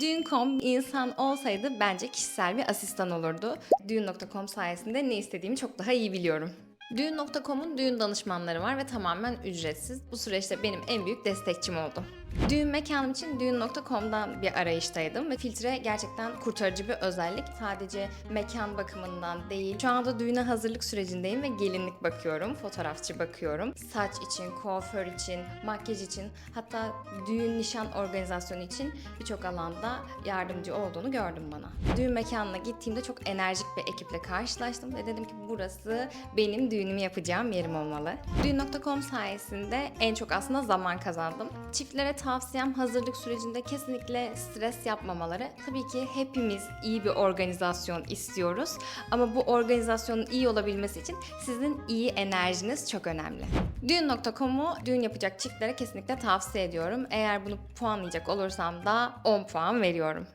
Düğün.com insan olsaydı bence kişisel bir asistan olurdu. Düğün.com sayesinde ne istediğimi çok daha iyi biliyorum. Düğün.com'un düğün danışmanları var ve tamamen ücretsiz. Bu süreçte benim en büyük destekçim oldu. Düğün mekanım için düğün.com'dan bir arayıştaydım ve filtre gerçekten kurtarıcı bir özellik. Sadece mekan bakımından değil. Şu anda düğüne hazırlık sürecindeyim ve gelinlik bakıyorum, fotoğrafçı bakıyorum. Saç için, kuaför için, makyaj için hatta düğün nişan organizasyonu için birçok alanda yardımcı olduğunu gördüm bana. Düğün mekanına gittiğimde çok enerjik bir ekiple karşılaştım ve dedim ki burası benim düğünümü yapacağım yerim olmalı. Düğün.com sayesinde en çok aslında zaman kazandım. Çiftlere tavsiyem hazırlık sürecinde kesinlikle stres yapmamaları. Tabii ki hepimiz iyi bir organizasyon istiyoruz ama bu organizasyonun iyi olabilmesi için sizin iyi enerjiniz çok önemli. Düğün.com'u düğün yapacak çiftlere kesinlikle tavsiye ediyorum. Eğer bunu puanlayacak olursam da 10 puan veriyorum.